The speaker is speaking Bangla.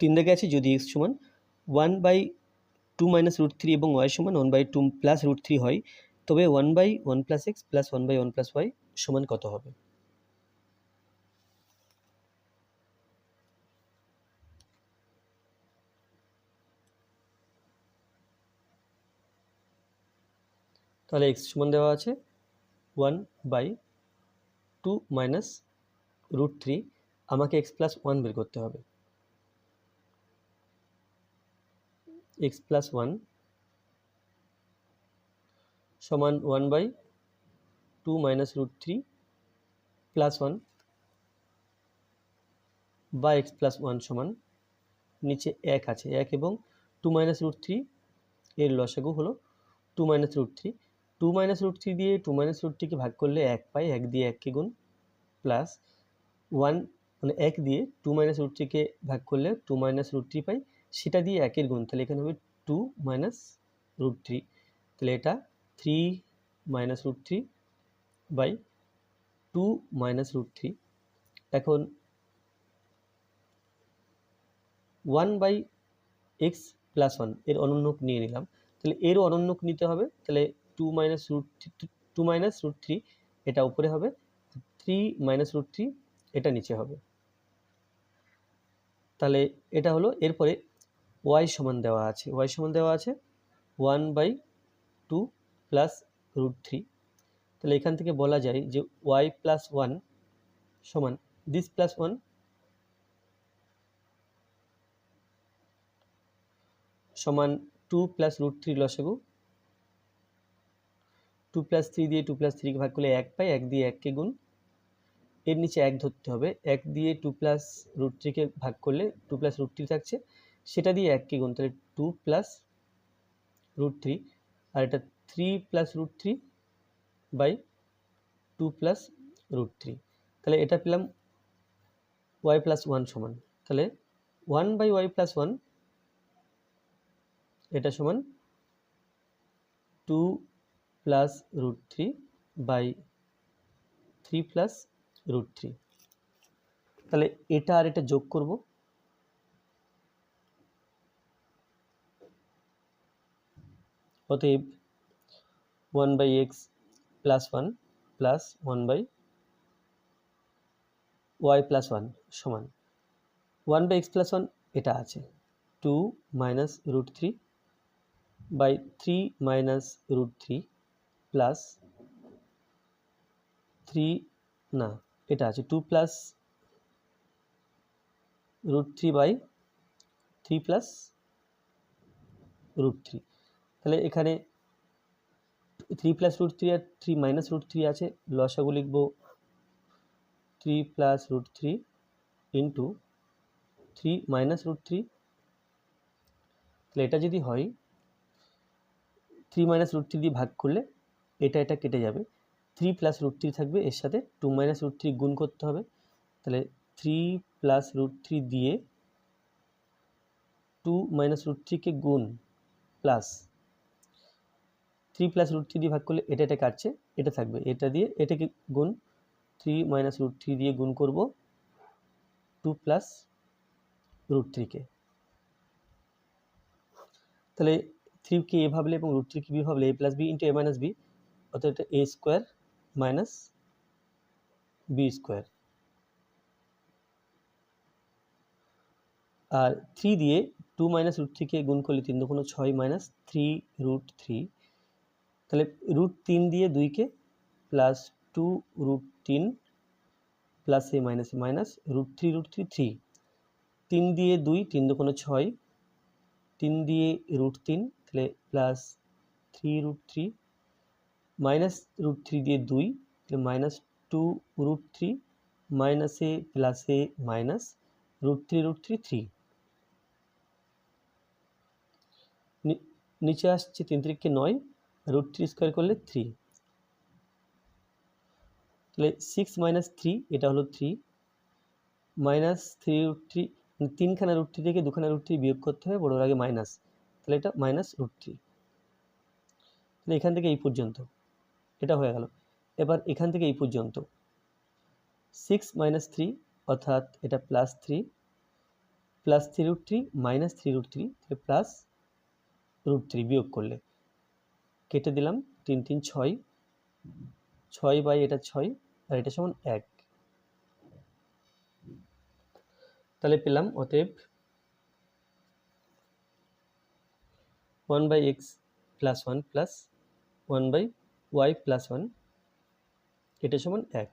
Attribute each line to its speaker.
Speaker 1: তিন দাগে আছে যদি এক্স সমান one by two minus root three এবং ওয়াই সমান one by two plus root three হয়, তবে one by one plus x plus one by one plus y সমান কত হবে? তাহলে এক্স সমান দেওয়া আছে one by two minus root three আমাকে এক্স প্লাস ওয়ান বের করতে হবে। এক্স প্লাস ওয়ান সমান one by two minus root three plus one বা এক্স প্লাস ওয়ান সমান নিচে এক আছে। এক এবং টু মাইনাস রুট থ্রি এর লসাগু হলো two minus root three two minus root three দিয়ে টু মাইনাস রুট থ্রিকে ভাগ করলে এক পাই, এক দিয়ে এককে গুণ প্লাস ওয়ান মানে এক দিয়ে টু মাইনাস রুট থ্রিকে ভাগ করলে টু মাইনাস রুট থ্রি পাই। সেটা দিয়ে একের গুণ, তাহলে এখানে হবে টু মাইনাস রুট থ্রি তাহলে এটা three minus root three by two minus root three এখন ওয়ান বাই এক্স প্লাস ওয়ানের অনন্যক নিয়ে নিলাম, তাহলে এরও অনন্যক নিতে হবে, তাহলে two minus root three two minus root three এটা উপরে হবে থ্রি মাইনাস রুট থ্রি এটা নিচে হবে, তাহলে এটা হলো, এরপরে ওয়াই সমান দেওয়া আছে। ওয়াই সমান দেওয়া আছে one by two plus root three তাহলে এখান থেকে বলা যায় যে ওয়াই প্লাস ওয়ান সমান দিস প্লাস ওয়ান সমান টু প্লাস রুট থ্রি লসাগু। টু প্লাস থ্রি দিয়ে টু প্লাস থ্রিকে ভাগ করলে এক পাই, এক দিয়ে এককে গুণ। এর নিচে এক ধরতে হবে। এক দিয়ে টু প্লাস রুট থ্রিকে ভাগ করলে টু প্লাস রুট থ্রি থাকছে। সেটা দিয়ে এককে গুণ, তাহলে টু প্লাস রুট থ্রি আর এটা three plus root three by two plus root three তাহলে এটা পেলাম ওয়াই প্লাস ওয়ান সমান। তাহলে one by y plus one এটা সমান two plus root three by three plus root three তাহলে এটা আর এটা যোগ করব। অতএব one by x plus one plus one by y plus one সমান। One by x plus one এটা আছে। Two minus root three by three minus root three plus three না, এটা আছে। Two plus root three by three plus root three তাহলে এখানে থ্রি প্লাস রুট থ্রি আর থ্রি মাইনাস রুট থ্রি আছে। লসাগু লিখব three plus root three into three minus root three তাহলে এটা যদি হয় থ্রি মাইনাস রুট থ্রি দিয়ে ভাগ করলে এটা এটা কেটে যাবে। থ্রি প্লাস রুট থ্রি থাকবে, এর সাথে টু মাইনাস রুট থ্রি গুণ করতে হবে। তাহলে থ্রি প্লাস রুট থ্রি দিয়ে টু মাইনাস রুট থ্রিকে গুণ plus three plus root three দিয়ে ভাগ করলে এটা এটা কাটছে, এটা থাকবে। এটা দিয়ে এটাকে গুণ থ্রি মাইনাস রুট থ্রি দিয়ে গুণ করব টু প্লাস রুট থ্রিকে তাহলে থ্রিকে এ ভাবলে এবং রুট থ্রিকে বি ভাবলে a plus b into a minus b অর্থাৎ এটা a square minus b square R three দিয়ে টু মাইনাস রুট থ্রিকে গুণ করলে তিন দুগুণ ছয় মাইনাস থ্রি রুট থ্রি তাহলে রুট তিন দিয়ে দুইকে প্লাস টু রুট তিন plus a minus a minus root three root three three তিন দিয়ে দুই, তিন দুগুণ ছয়। তিন দিয়ে রুট তিন, তাহলে plus three root three minus root three দিয়ে দুই, তাহলে minus two root three minus a minus root three root three three নিচে আসছে তিন তিরিখকে নয়। রুট থ্রি স্কোয়ার করলে থ্রি তাহলে সিক্স মাইনাস থ্রি এটা হলো three minus three root three তিনখানা রুট থ্রি থেকে দুখানা রুট থ্রি বিয়োগ করতে হবে, বড়োর আগে মাইনাস তাহলে এটা মাইনাস রুট থ্রি তাহলে এখান থেকে এই পর্যন্ত। এটা হয়ে গেল। এবার এখান থেকে এই পর্যন্ত। সিক্স মাইনাস থ্রি অর্থাৎ এটা plus three plus three root three minus three root three তাহলে প্লাস রুট থ্রি বিয়োগ করলে। কেটে দিলাম তিন তিন ছয়। ছয় বাই এটা ছয়, আর এটা সমান এক। তাহলে পেলাম অতএব one by x plus one plus one by y plus one এটা সমান এক।